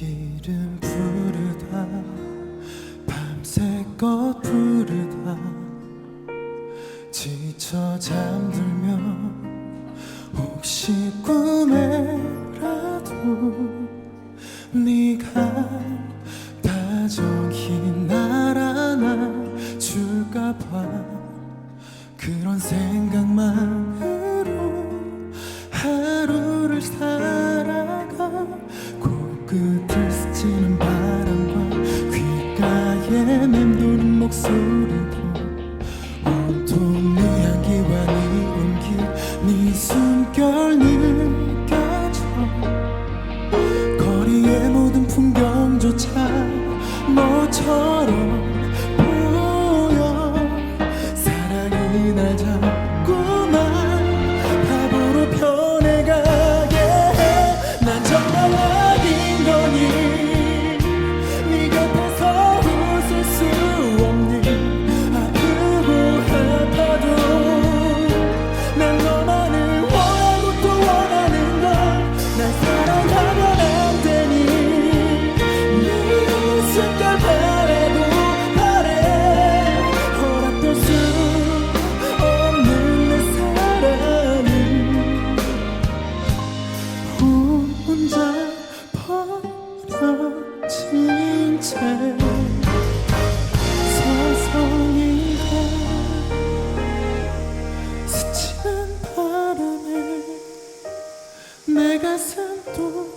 이름 부르다. 밤새껏 부르다. 지쳐 잠들면 혹시 꿈에라도 네가 다정히 날아나 줄까봐 그런 생각만 목소리도 온통 네 향기와 네 온기 네 숨결 느껴져 거리의 모든 풍경조차 너처럼 벌어진 채 사성이가 스친 바람에 내 가슴 또